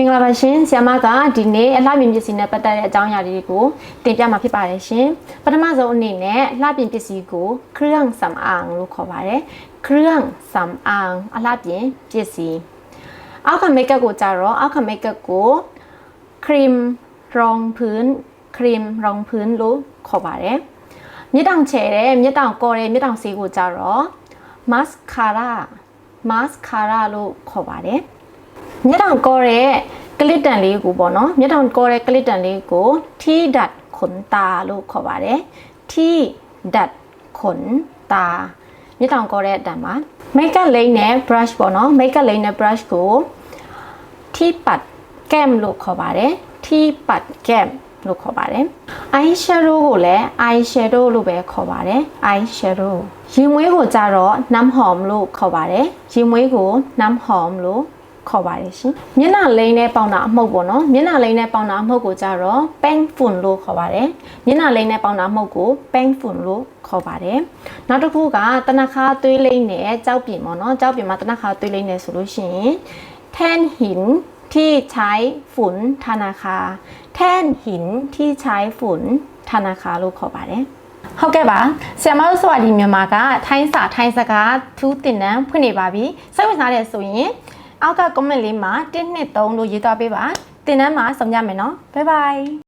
င်္ဂလာပါရှင်ဆ iam မကဒီနေ့အလှပြင်ပစ္စည်းနဲ့ပတ်သက်တဲ့အကြောင်းအရာတွေကိုတင်ပြမှာဖြစ်ပါတယ်ရှင်ပထမဆုံးအနေနဲ့အလှပြင်ပစ္စည်းကိုเครื่องสำอางလို့ခေါ်ပါတယ်เครื่องสำอางအလှပြင်ပစ္စည်းအောက်ကမိတ်ကပ်ကိုကြတော့အောက်ကမိတ်ကပ်ကိုครีมรองพื้นครีมรองพื้นလို့ခေါ်ပါတယ်မြစ်တောင်ချဲတဲ့မြစ်တောင်ကော်တဲ့မြစ်တောင်ဆေးကိုကြတော့ mascara mascara လို့ခေါ်ပါတယ် မျက်တောင်ကောတဲ့ကလစ်တန်လေးကိုပေါ့နော်မျက်တောင်ကောတဲ့ကလစ်တန်လေးကို T ဒတ်ขนตาလို့ခေါ်ပါတယ် T ဒတ်ขนตาမျက်တောင်ကောတဲ့အတန်ပါမိတ်ကပ်လိမ့်နဲ့ brush ပေါ့နော်မိတ်ကပ်လိမ့်နဲ့ brush ကို T ပတ်ကမ်လို့ခေါ်ပါတယ် T ပတ်ကမ်လို့ခေါ်ပါတယ် eye shadow ကိုလည်း eye shadow လို့ပဲခေါ်ပါတယ် eye shadow ရင်မွေးကိုကြတော့น้ำหอมလို့ခေါ်ပါတယ်ရင်မွေးကိုน้ำหอมလို့ ခေါ်ပါတယ်ရှင်မျက်နှာလိမ့်နဲ့ပေါင်တာအမှုတ်ပေါ့နော်မျက်နှာလိမ့်နဲ့ပေါင်တာအမှုတ်ကိုကြတော့ pen fun လို့ခေါ်ပါတယ်မျက်နှာလိမ့်နဲ့ပေါင်တာအမှုတ်ကို pen fun လို့ခေါ်ပါတယ်နောက်တစ်ခုကတနခါသွေးလိမ့်နဲ့ကြောက်ပြင်ပေါ့နော်ကြောက်ပြင်မှာတနခါသွေးလိမ့်နဲ့ဆိုလို့ရှိရင် แท่นหินที่ใช้ฝุ่นธนาคารแท่นหินที่ใช้ฝุ่นธนาคารလို့ခေါ်ပါတယ်ဟုတ်ကဲ့ပါဆရာမတို့ဆိုရဒီမြန်မာကထိုင်းစာထိုင်းစကားထူးတင်တန်းဖွင့်နေပါပြီစိတ်ဝင်စားတဲ့ဆိုရင် အောက်က comment လေးမှာ1 2 3လို့ရေးသွားပေးပါတင်တန်းမှာဆောင်ကြမယ်နော် bye bye